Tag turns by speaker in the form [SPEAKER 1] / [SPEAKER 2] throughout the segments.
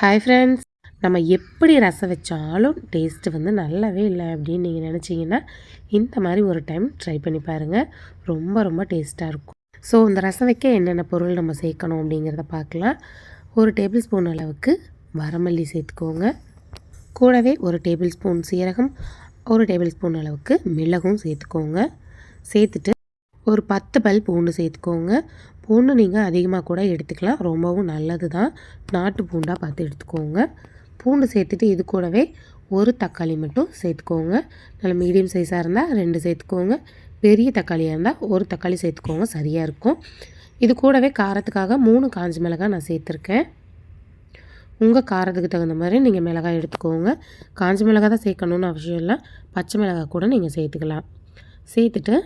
[SPEAKER 1] Hi friends நம்ம எப்படி ரசம் வச்சாலும் டேஸ்ட்டு வந்து நல்லாவே இல்லை அப்படின்னு நீங்கள் நினச்சிங்கன்னா இந்த மாதிரி ஒரு டைம் ட்ரை பண்ணி பாருங்கள் ரொம்ப ரொம்ப டேஸ்ட்டாக இருக்கும். ஸோ இந்த ரசம் வைக்க என்னென்ன பொருள் நம்ம சேர்க்கணும் அப்படிங்கிறத பார்க்கலாம். ஒரு டேபிள் ஸ்பூன் அளவுக்கு வரமல்லி சேர்த்துக்கோங்க. கூடவே ஒரு டேபிள் ஸ்பூன் சீரகம் ஒரு டேபிள் ஸ்பூன் அளவுக்கு மிளகும் சேர்த்துக்கோங்க. சேர்த்துட்டு ஒரு பத்து பல் பூண்டு சேர்த்துக்கோங்க. பூண்டு நீங்கள் அதிகமாக கூட எடுத்துக்கலாம். ரொம்பவும் நல்லது தான். நாட்டு பூண்டாக பார்த்து எடுத்துக்கோங்க. பூண்டு சேர்த்துட்டு இது கூடவே ஒரு தக்காளி மட்டும் சேர்த்துக்கோங்க. நல்ல மீடியம் சைஸாக இருந்தால் ரெண்டு சேர்த்துக்கோங்க. பெரிய தக்காளியாக இருந்தால் ஒரு தக்காளி சேர்த்துக்கோங்க. சரியாக இருக்கும். இது கூடவே காரத்துக்காக மூணு காஞ்சி மிளகாய் நான் சேர்த்துருக்கேன். உங்கள் காரத்துக்கு தகுந்த மாதிரி நீங்கள் மிளகாய் எடுத்துக்கோங்க. காஞ்சி மிளகாய் தான் சேர்க்கணுன்னு அவசியம் இல்லை. பச்சை மிளகாய் கூட நீங்கள் சேர்த்துக்கலாம். சேர்த்துட்டு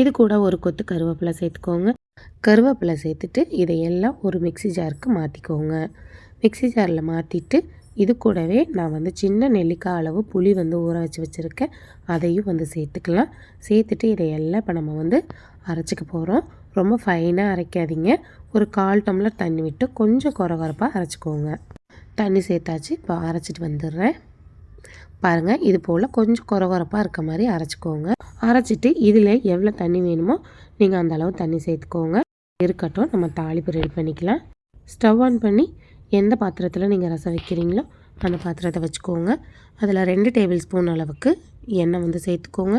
[SPEAKER 1] இது கூட ஒரு கொத்து கருவேப்பிலை சேர்த்துக்கோங்க. கருவேப்பிலை சேர்த்துட்டு இதையெல்லாம் ஒரு மிக்சி ஜாருக்கு மாற்றிக்கோங்க மிக்சி ஜாரில் மாற்றிட்டு இது கூடவே நான் வந்து சின்ன நெல்லிக்காய் அளவு புளி வந்து ஊற வச்சு வச்சுருக்கேன். அதையும் வந்து சேர்த்துக்கலாம். சேர்த்துட்டு இதையெல்லாம் இப்போ நம்ம வந்து அரைச்சிக்க போகிறோம் ரொம்ப ஃபைனாக அரைக்காதீங்க. ஒரு கால் டம்ளர் தண்ணி விட்டு கொஞ்சம் குறகுறப்பாக அரைச்சிக்கோங்க. தண்ணி சேர்த்தாச்சு. இப்போ அரைச்சிட்டு வந்துடுறேன். பாருங்கள் இது போல் கொஞ்சம் குறகுறப்பாக இருக்க மாதிரி அரைச்சிக்கோங்க. அரைச்சிட்டு இதில் எவ்வளோ தண்ணி வேணுமோ நீங்கள் அந்த அளவு தண்ணி சேர்த்துக்கோங்க. இருக்கட்டும் நம்ம தாளிப்பு ரெடி பண்ணிக்கலாம். ஸ்டவ் ஆன் பண்ணி எந்த பாத்திரத்தில் நீங்கள் ரசம் வைக்கிறீங்களோ அந்த பாத்திரத்தை வச்சுக்கோங்க. அதில் ரெண்டு டேபிள் ஸ்பூன் அளவுக்கு எண்ணெய் வந்து சேர்த்துக்கோங்க.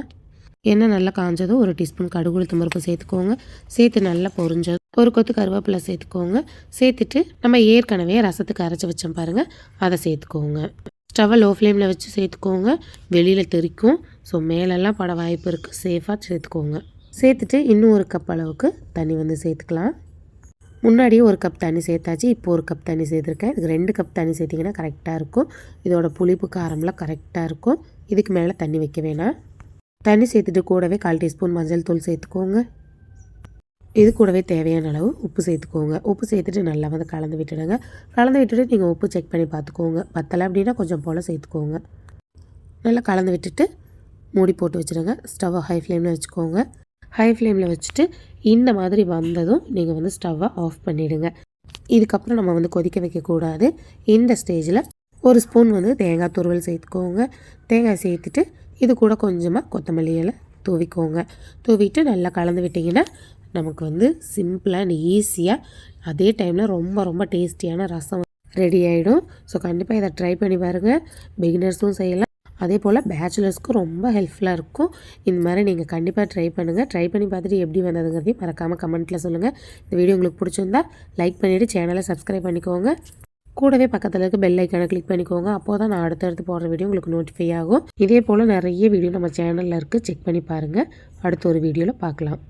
[SPEAKER 1] எண்ணெய் நல்லா காஞ்சதும் ஒரு டீஸ்பூன் கடுகு பருப்பு சேர்த்துக்கோங்க. சேர்த்து நல்லா பொரிஞ்சது ஒரு கொத்து கருவேப்பிலை சேர்த்துக்கோங்க. சேர்த்துட்டு நம்ம ஏற்கனவே ரசத்துக்கு அரைச்சி வச்சோம் பாருங்கள் அதை சேர்த்துக்கோங்க. ஸ்டவ்வை லோ ஃப்ளேமில் வச்சு சேர்த்துக்கோங்க. வெளியில் தெறிக்கும் ஸோ மேலெல்லாம் பட வாய்ப்பு இருக்குது சேஃபாக சேர்த்துக்கோங்க. சேர்த்துட்டு இன்னும் ஒரு கப் அளவுக்கு தண்ணி வந்து சேர்த்துக்கலாம். முன்னாடியே ஒரு கப் தண்ணி சேர்த்தாச்சு இப்போ ஒரு கப் தண்ணி சேர்த்துருக்கேன். இதுக்கு ரெண்டு கப் தண்ணி சேர்த்திங்கன்னா கரெக்டாக இருக்கும். இதோட புளிப்பு காரம்லாம் கரெக்டாக இருக்கும். இதுக்கு மேலே தண்ணி வைக்க வேணாம். தண்ணி சேர்த்துட்டு கூடவே கால் டீஸ்பூன் மஞ்சள் தூள் சேர்த்துக்கோங்க. இது கூடவே தேவையான அளவு உப்பு சேர்த்துக்கோங்க. உப்பு சேர்த்துட்டு நல்லா வந்து கலந்து விட்டுடுங்க. கலந்து விட்டுட்டு நீங்கள் உப்பு செக் பண்ணி பார்த்துக்கோங்க. பத்தலை அப்படின்னா கொஞ்சம் போல் சேர்த்துக்கோங்க. நல்லா கலந்து விட்டுட்டு மூடி போட்டு வச்சுடுங்க. ஸ்டவ் ஹை ஃப்ளேமில் வச்சுக்கோங்க. ஹை ஃப்ளேமில் வச்சுட்டு இந்த மாதிரி வந்ததும் நீங்கள் வந்து ஸ்டவ்வை ஆஃப் பண்ணிவிடுங்க இதுக்கப்புறம் நம்ம வந்து கொதிக்க வைக்கக்கூடாது. இந்த ஸ்டேஜில் ஒரு ஸ்பூன் வந்து தேங்காய் துருவல் சேர்த்துக்கோங்க. தேங்காய் சேர்த்துட்டு இது கூட கொஞ்சமாக கொத்தமல்லி இலை தூவிக்கோங்க. தூவிட்டு நல்லா கலந்து விட்டிங்கன்னா நமக்கு வந்து சிம்பிளாக அண்ட் ஈஸியாக அதே டைமில் ரொம்ப ரொம்ப டேஸ்டியான ரசம் ரெடி ஆகிடும் ஸோ கண்டிப்பாக இதை ட்ரை பண்ணி பாருங்கள் பிகினர்ஸும் செய்யலாம். அதே போல் பேச்சுலர்ஸ்க்கும் ரொம்ப ஹெல்ப்ஃபுல்லாக இருக்கும். இந்த மாதிரி நீங்கள் கண்டிப்பாக ட்ரை பண்ணுங்கள் ட்ரை பண்ணி பார்த்துட்டு எப்படி வந்ததுங்கிறதையும் மறக்காமல் கமெண்ட்டில் சொல்லுங்கள் இந்த வீடியோ உங்களுக்கு பிடிச்சிருந்தா லைக் பண்ணிவிட்டு சேனலை சப்ஸ்கிரைப் பண்ணிக்கோங்க. கூடவே பக்கத்தில் இருக்க பெல் ஐக்கானை கிளிக் பண்ணிக்கோங்க. அப்போ தான் நான் அடுத்தடுத்து போடுற வீடியோ உங்களுக்கு நோட்டிஃபை ஆகும். இதே போல் நிறைய வீடியோ நம்ம சேனலில் இருக்குது செக் பண்ணி பாருங்கள் அடுத்த ஒரு வீடியோவில் பார்க்கலாம்.